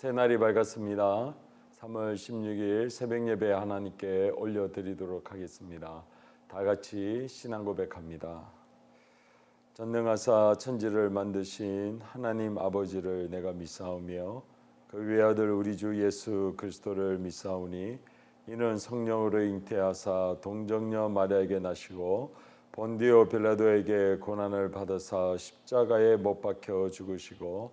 새날이 밝았습니다. 3월 16일 새벽 예배 하나님께 올려드리도록 하겠습니다. 다 같이 신앙 고백합니다. 전능하사 천지를 만드신 하나님 아버지를 내가 믿사오며 그 외아들 우리 주 예수 그리스도를 믿사오니 이는 성령으로 잉태하사 동정녀 마리아에게 나시고 본디오 빌라도에게 고난을 받으사 십자가에 못 박혀 죽으시고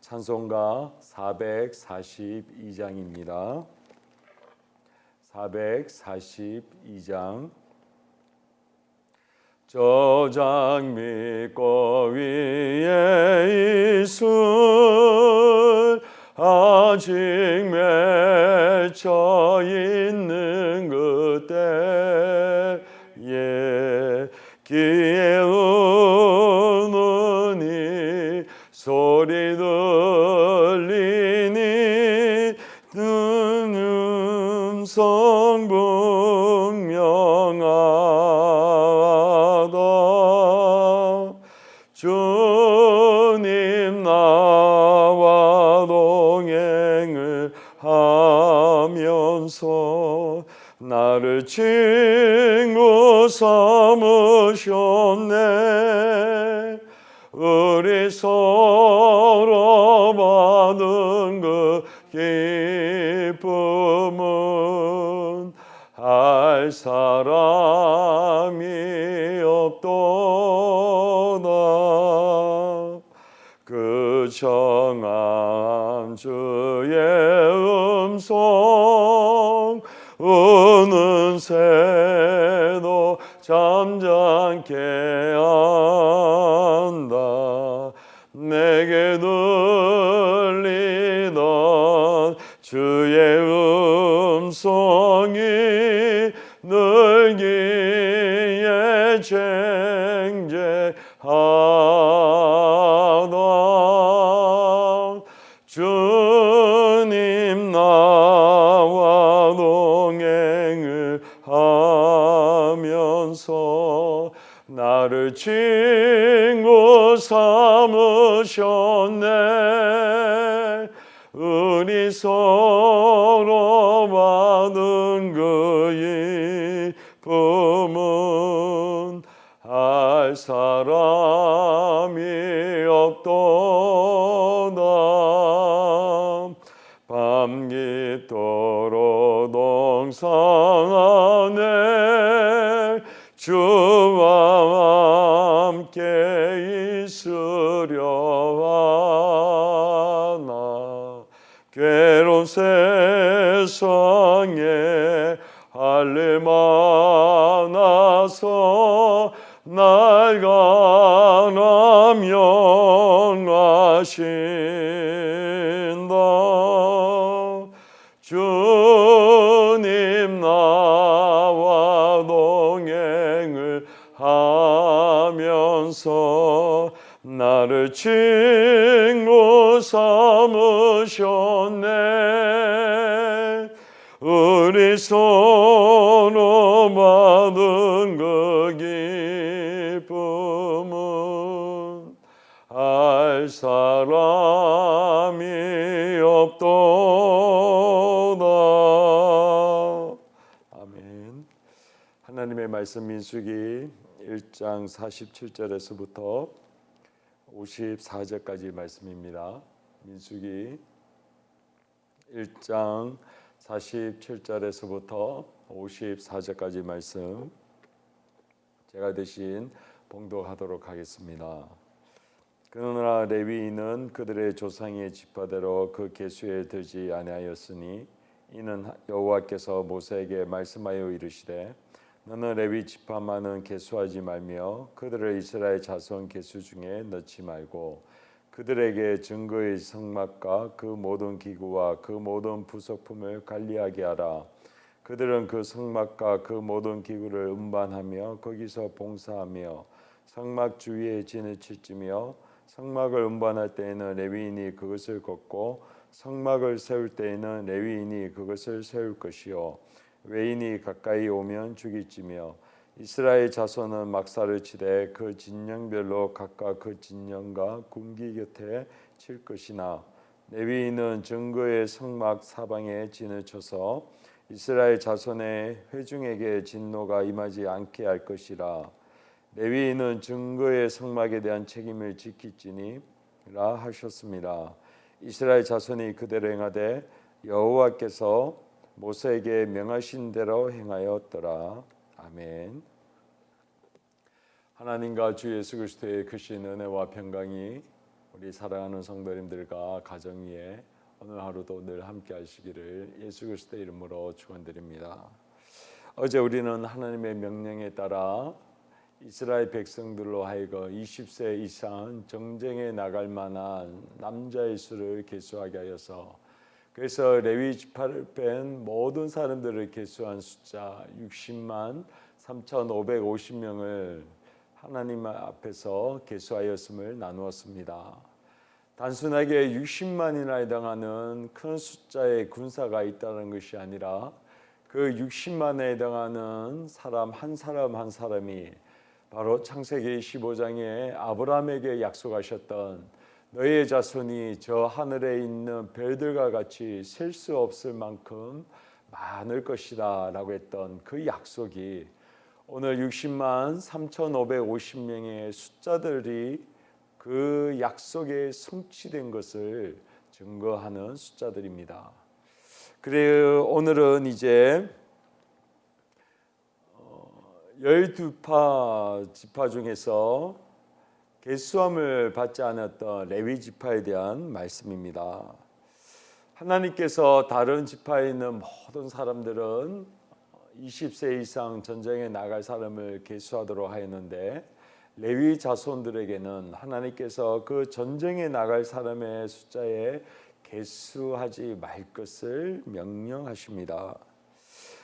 찬송가 442장입니다. 442장 저장 믿고 위에 있을 아직 맺혀 있는 친구 삼으셨네. 우리 서로 받은 그 기쁨은 동행을 하면서 나를 친구 삼으셨네. 우리 서로 받은 그 기쁨은 알사 세상에 할례 많아서 날 가람명하신다. 주님 나와 동행을 하면서 나를 친 하나님의 말씀 민수기 1장 47절에서부터 54절까지 말씀입니다. 민수기 1장 47절에서부터 54절까지 말씀 제가 대신 봉독하도록 하겠습니다. 그러나 레위인은 그들의 조상의 지파대로 그 계수에 들지 아니하였으니 이는 여호와께서 모세에게 말씀하여 이르시되 너는 레위 지파만은 계수하지 말며 그들을 이스라엘 자손 계수 중에 넣지 말고 그들에게 증거의 성막과 그 모든 기구와 그 모든 부속품을 관리하게 하라. 그들은 그 성막과 그 모든 기구를 운반하며 거기서 봉사하며 성막 주위에 진을 치며 성막을 운반할 때에는 레위인이 그것을 걷고 성막을 세울 때에는 레위인이 그것을 세울 것이요 외인이 가까이 오면 죽이지며 이스라엘 자손은 막사를 치되 그 진영별로 각각 그 진영과 군기 곁에 칠 것이나 레위인은 증거의 성막 사방에 진을 쳐서 이스라엘 자손의 회중에게 진노가 임하지 않게 할 것이라 레위인은 증거의 성막에 대한 책임을 지키지니라 하셨습니다. 이스라엘 자손이 그대로 행하되 여호와께서 모세에게 명하신 대로 행하였더라. 아멘. 하나님과 주 예수 그리스도의 크신 은혜와 평강이 우리 사랑하는 성도님들과 가정 위에 오늘 하루도 늘 함께 하시기를 예수 그리스도의 이름으로 축원드립니다. 어제 우리는 하나님의 명령에 따라 이스라엘 백성들로 하여금 20세 이상 정쟁에 나갈 만한 남자의 수를 계수하게 하여서 그래서 레위 지파를 뺀 모든 사람들을 계수한 숫자 60만 3,550명을 하나님 앞에서 계수하였음을 나누었습니다. 단순하게 60만이나 해당하는 큰 숫자의 군사가 있다는 것이 아니라 그 60만에 해당하는 사람 한 사람 한 사람이 바로 창세기 15장에 아브라함에게 약속하셨던 너희의 자손이 저 하늘에 있는 별들과 같이 셀 수 없을 만큼 많을 것이다라고 했던 그 약속이 오늘 60만 3,550명의 숫자들이 그 약속에 성취된 것을 증거하는 숫자들입니다. 그래 오늘은 이제 열두 파 지파 중에서 개수함을 받지 않았던 레위 지파에 대한 말씀입니다. 하나님께서 다른 지파에 있는 모든 사람들은 20세 이상 전쟁에 나갈 사람을 계수하도록 하였는데 레위 자손들에게는 하나님께서 그 전쟁에 나갈 사람의 숫자에 계수하지 말 것을 명령하십니다.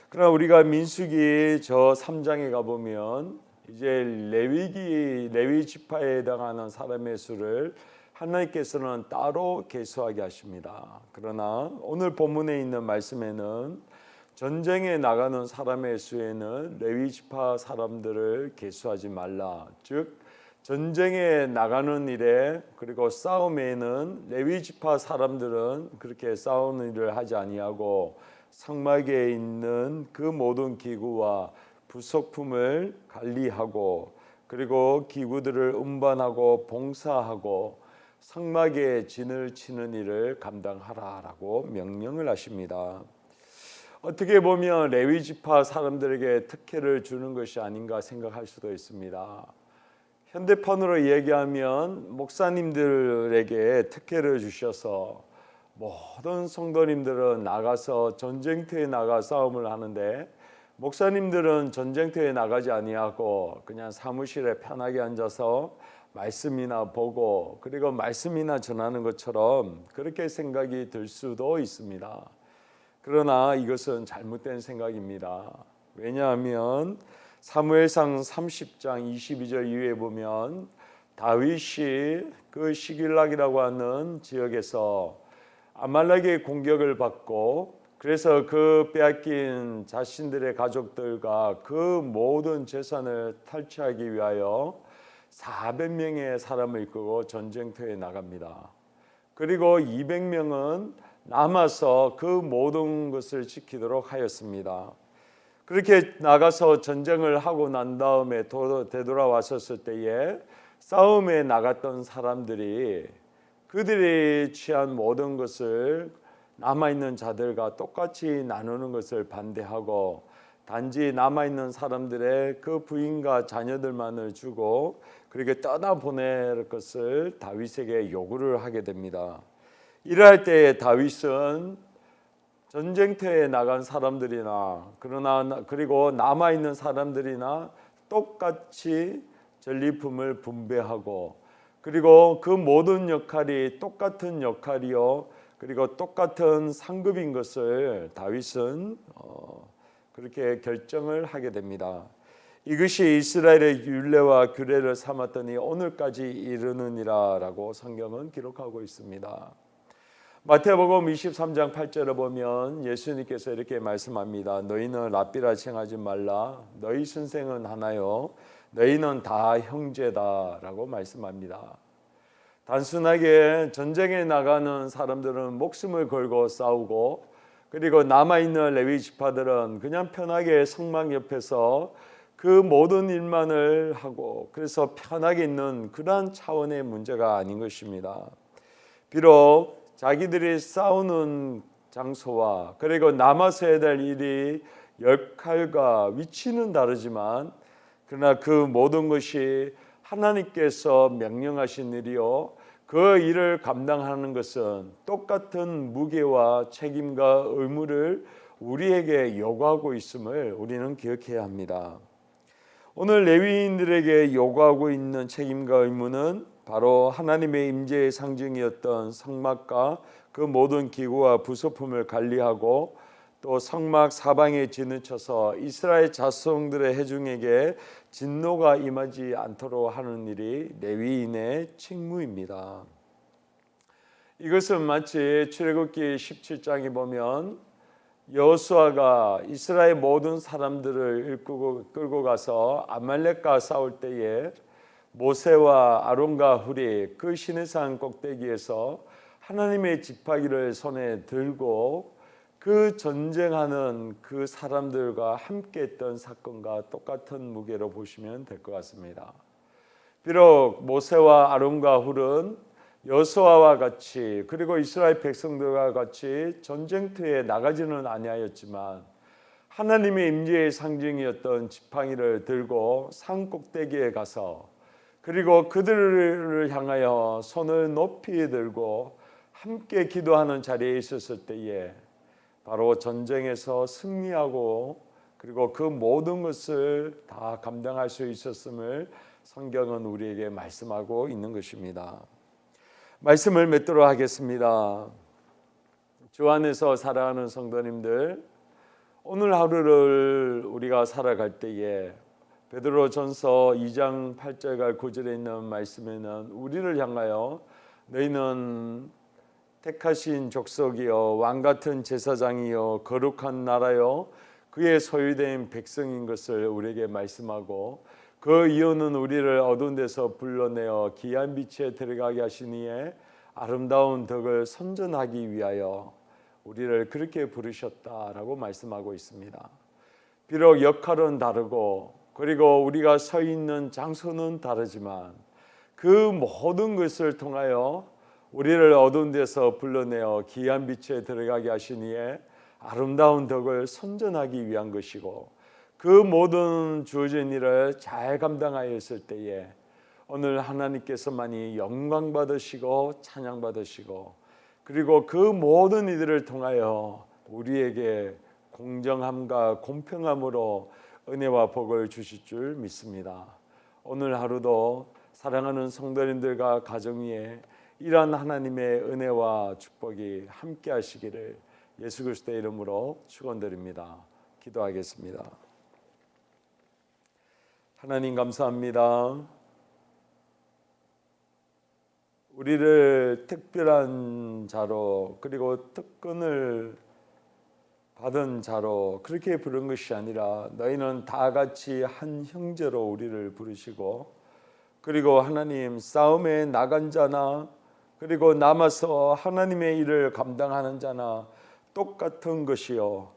그러나 우리가 민수기 저 3장에 가 보면 이제 레위기 레위 지파에 해당하는 사람의 수를 하나님께서는 따로 계수하게 하십니다. 그러나 오늘 본문에 있는 말씀에는 전쟁에 나가는 사람의 수에는 레위 지파 사람들을 계수하지 말라. 즉 전쟁에 나가는 일에 그리고 싸움에는 레위 지파 사람들은 그렇게 싸우는 일을 하지 아니하고 성막에 있는 그 모든 기구와 부속품을 관리하고 그리고 기구들을 운반하고 봉사하고 성막에 진을 치는 일을 감당하라라고 명령을 하십니다. 어떻게 보면 레위 지파 사람들에게 특혜를 주는 것이 아닌가 생각할 수도 있습니다. 현대판으로 얘기하면 목사님들에게 특혜를 주셔서 모든 성도님들은 나가서 전쟁터에 나가 싸움을 하는데 목사님들은 전쟁터에 나가지 아니하고 그냥 사무실에 편하게 앉아서 말씀이나 보고 그리고 말씀이나 전하는 것처럼 그렇게 생각이 들 수도 있습니다. 그러나 이것은 잘못된 생각입니다. 왜냐하면 사무엘상 30장 22절 이후에 보면 다윗이 그 시길락이라고 하는 지역에서 아말렉의 공격을 받고 그래서 그 빼앗긴 자신들의 가족들과 그 모든 재산을 탈취하기 위하여 400명의 사람을 이끌고 전쟁터에 나갑니다. 그리고 200명은 남아서 그 모든 것을 지키도록 하였습니다. 그렇게 나가서 전쟁을 하고 난 다음에 되돌아왔었을 때에 싸움에 나갔던 사람들이 그들이 취한 모든 것을 남아 있는 자들과 똑같이 나누는 것을 반대하고 단지 남아 있는 사람들의 그 부인과 자녀들만을 주고 그렇게 떠나 보낼 것을 다윗에게 요구를 하게 됩니다. 이럴 때 다윗은 전쟁터에 나간 사람들이나 그러나 그리고 남아 있는 사람들이나 똑같이 전리품을 분배하고 그리고 그 모든 역할이 똑같은 역할이요. 그리고 똑같은 상급인 것을 다윗은 어, 그렇게 결정을 하게 됩니다. 이것이 이스라엘의 율례와 규례를 삼았더니 오늘까지 이르느니라라고 성경은 기록하고 있습니다. 마태복음 23장 8절을 보면 예수님께서 이렇게 말씀합니다. 너희는 랍비라 칭하지 말라. 너희 선생은 하나요. 너희는 다 형제다라고 말씀합니다. 단순하게 전쟁에 나가는 사람들은 목숨을 걸고 싸우고 그리고 남아 있는 레위 지파들은 그냥 편하게 성막 옆에서 그 모든 일만을 하고 그래서 편하게 있는 그러한 차원의 문제가 아닌 것입니다. 비록 자기들이 싸우는 장소와 그리고 남아서 해야 될 일이 역할과 위치는 다르지만 그러나 그 모든 것이 하나님께서 명령하신 일이요 그 일을 감당하는 것은 똑같은 무게와 책임과 의무를 우리에게 요구하고 있음을 우리는 기억해야 합니다. 오늘 레위인들에게 요구하고 있는 책임과 의무는 바로 하나님의 임재의 상징이었던 성막과 그 모든 기구와 부속품을 관리하고 또 성막 사방에 진을 쳐서 이스라엘 자손들의 회중에게 진노가 임하지 않도록 하는 일이 레위인의 책무입니다. 이것은 마치 출애굽기 17장에 보면 여호수아가 이스라엘 모든 사람들을 이끌고 끌고 가서 아말렉과 싸울 때에 모세와 아론과 훌이 그 시내산 꼭대기에서 하나님의 지파기를 손에 들고 그 전쟁하는 그 사람들과 함께 했던 사건과 똑같은 무게로 보시면 될 것 같습니다. 비록 모세와 아론과 훌은 여호수아와 같이 그리고 이스라엘 백성들과 같이 전쟁터에 나가지는 아니하였지만 하나님의 임재의 상징이었던 지팡이를 들고 산 꼭대기에 가서 그리고 그들을 향하여 손을 높이 들고 함께 기도하는 자리에 있었을 때에 바로 전쟁에서 승리하고 그리고 그 모든 것을 다 감당할 수 있었음을 성경은 우리에게 말씀하고 있는 것입니다. 말씀을 맺도록 하겠습니다. 주 안에서 살아가는 성도님들, 오늘 하루를 우리가 살아갈 때에 베드로전서 2장 8절과 9절에 있는 말씀에는 우리를 향하여 너희는 택하신 족속이요 왕 같은 제사장이요 거룩한 나라요 그의 소유된 백성인 것을 우리에게 말씀하고 그 이유는 우리를 어두운 데서 불러내어 귀한 빛에 들어가게 하시니에 아름다운 덕을 선전하기 위하여 우리를 그렇게 부르셨다라고 말씀하고 있습니다. 비록 역할은 다르고 그리고 우리가 서 있는 장소는 다르지만 그 모든 것을 통하여 우리를 어두운 데서 불러내어 귀한 빛에 들어가게 하시니에 아름다운 덕을 선전하기 위한 것이고 그 모든 주어진 일을 잘 감당하였을 때에 오늘 하나님께서만이 영광 받으시고 찬양 받으시고 그리고 그 모든 이들을 통하여 우리에게 공정함과 공평함으로 은혜와 복을 주실 줄 믿습니다. 오늘 하루도 사랑하는 성도님들과 가정 위에 이러한 하나님의 은혜와 축복이 함께 하시기를 예수 그리스도의 이름으로 축원드립니다. 기도하겠습니다. 하나님 감사합니다. 우리를 특별한 자로 그리고 특권을 받은 자로 그렇게 부른 것이 아니라 너희는 다 같이 한 형제로 우리를 부르시고 그리고 하나님 싸움에 나간 자나 그리고 남아서 하나님의 일을 감당하는 자나 똑같은 것이요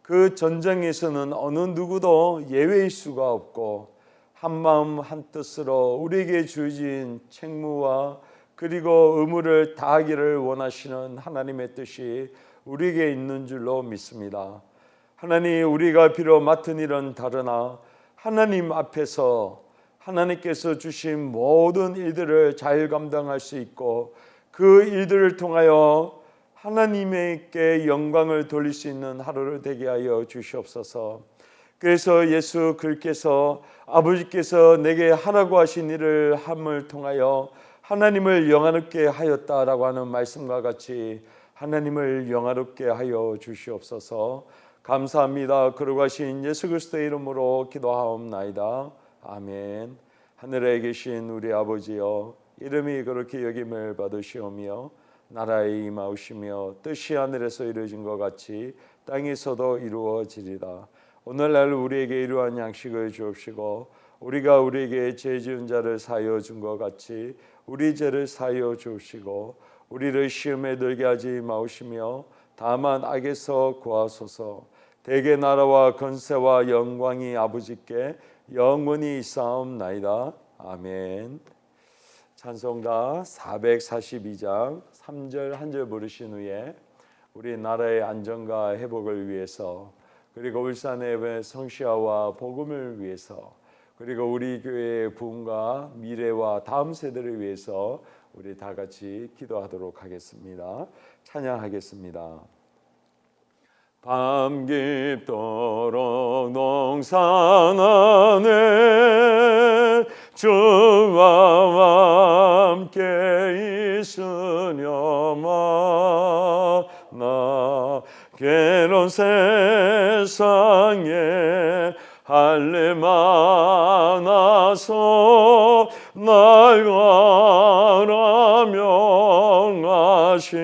그 전쟁에서는 어느 누구도 예외일 수가 없고 한 마음 한 뜻으로 우리에게 주어진 책무와 그리고 의무를 다하기를 원하시는 하나님의 뜻이 우리에게 있는 줄로 믿습니다. 하나님 우리가 비록 맡은 일은 다르나 하나님 앞에서 하나님께서 주신 모든 일들을 잘 감당할 수 있고 그 일들을 통하여 하나님께 영광을 돌릴 수 있는 하루를 되게 하여 주시옵소서. 그래서 예수 그리스께서 아버지께서 내게 하라고 하신 일을 함을 통하여 하나님을 영화롭게 하였다라고 하는 말씀과 같이 하나님을 영화롭게 하여 주시옵소서. 감사합니다. 거룩하신 예수 그리스도의 이름으로 기도하옵나이다. 아멘. 하늘에 계신 우리 아버지여 이름이 그렇게 여김을 받으시오며 나라에 임하시며 뜻이 하늘에서 이루어진 것 같이 땅에서도 이루어지리라. 오늘날 우리에게 이러한 양식을 주옵시고 우리가 우리에게 죄 지은 자를 사하여 준 것 같이 우리 죄를 사하여 주옵시고 우리를 시험에 들게 하지 마시며 다만 악에서 구하소서. 대개 나라와 건세와 영광이 아버지께 영원히 있사옵나이다. 아멘 찬송가 442장 3절 한 절 부르신 후에 우리 나라의 안정과 회복을 위해서 그리고 울산의 성시아와 복음을 위해서 그리고 우리 교회의 부흥과 미래와 다음 세대를 위해서 우리 다 같이 기도하도록 하겠습니다. 찬양하겠습니다. 밤 깊도록 농산 안에 주와 함께 있으려마. 나 괴로운 세상에 할례 많아서 날 가라 명하신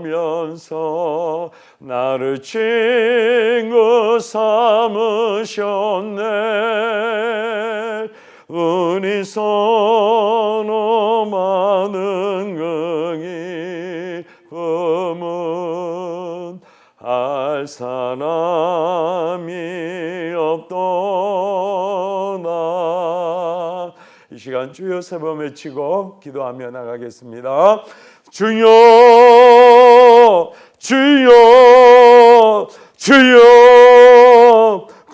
하면서 나를 친구 삼으셨네. 은이 서로 많은 그 기쁨은 알 사람이 없도다 이 시간 주여 세번 외치고 기도하며 나가겠습니다 주여 주여 주여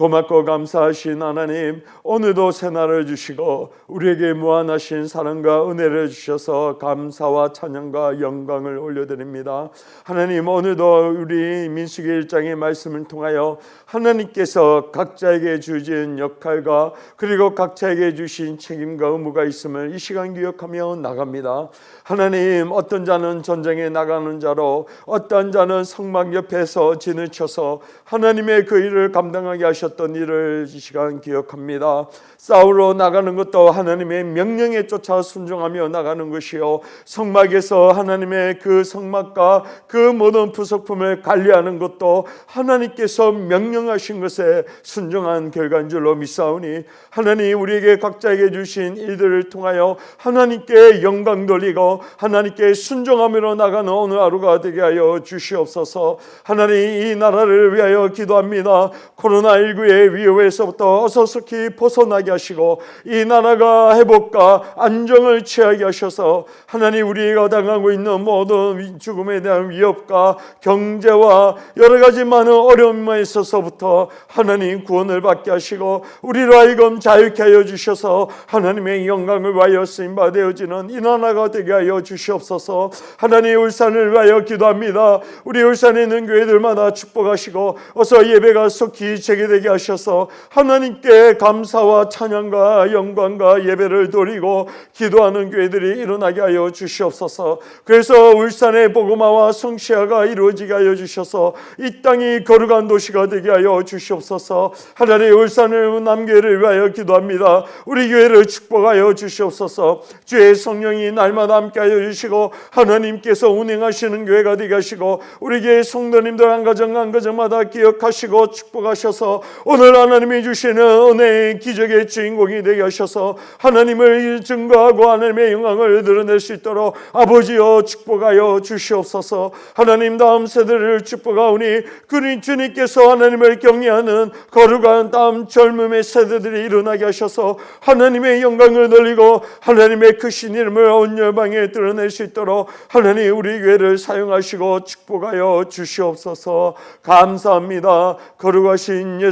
고맙고 감사하신 하나님 오늘도 새날을 주시고 우리에게 무한하신 사랑과 은혜를 주셔서 감사와 찬양과 영광을 올려드립니다. 하나님 오늘도 우리 민수기 1장의 말씀을 통하여 하나님께서 각자에게 주신 역할과 그리고 각자에게 주신 책임과 의무가 있음을 이 시간 기억하며 나갑니다. 하나님 어떤 자는 전쟁에 나가는 자로 어떤 자는 성막 옆에서 진을 쳐서 하나님의 그 일을 감당하게 하셨 던 일을 이 시간 기억합니다. 싸우러 나가는 것도 하나님의 명령에 쫓아 순종하며 나가는 것이요. 성막에서 하나님의 그 성막과 그 모든 부속품을 관리하는 것도 하나님께서 명령하신 것에 순종한 결과인 줄로 믿사오니 하나님 우리에게 각자에게 주신 일들을 통하여 하나님께 영광 돌리고 하나님께 순종하며 나가는 오늘 하루가 되게 하여 주시옵소서. 하나님 이 나라를 위하여 기도합니다. 코로나19 의 위협에서부터 어서속히 벗어나게 하시고 이 나라가 회복과 안정을 취하게 하셔서 하나님 우리가 당하고 있는 모든 죽음에 대한 위협과 경제와 여러 가지 많은 어려움에 있어서부터 하나님 구원을 받게 하시고 우리로 하여금 자유케 하여 주셔서 하나님의 영광을 위하여 쓰임 받아지는 이 나라가 되게 하여 주시옵소서. 하나님 울산을 위하여 기도합니다. 우리 울산에 있는 교회들마다 축복하시고 어서 예배가 속히 재개되게 하셔서 하나님께 감사와 찬양과 영광과 예배를 드리고 기도하는 교회들이 일어나게 하여 주시옵소서. 그래서 울산의 복음화와 성시화가 이루어지게 하여 주셔서 이 땅이 거룩한 도시가 되게 하여 주시옵소서. 하나님 울산을 남교회를 위하여 기도합니다. 우리 교회를 축복하여 주시옵소서. 주의 성령이 날마다 함께하여 주시고 하나님께서 운행하시는 교회가 되게 하시고 우리 교회 성도님들 한 가정 한 가정마다 기억하시고 축복하셔서 오늘 하나님이 주시는 은혜의 기적의 주인공이 되게 하셔서 하나님을 증거하고 하나님의 영광을 드러낼 수 있도록 아버지여 축복하여 주시옵소서. 하나님 다음 세대를 축복하오니 그리 주님께서 하나님을 경외하는 거룩한 다음 젊음의 세대들이 일어나게 하셔서 하나님의 영광을 돌리고 하나님의 크신 이름을 온 열방에 드러낼 수 있도록 하나님 우리 교회를 사용하시고 축복하여 주시옵소서. 감사합니다. 거룩하신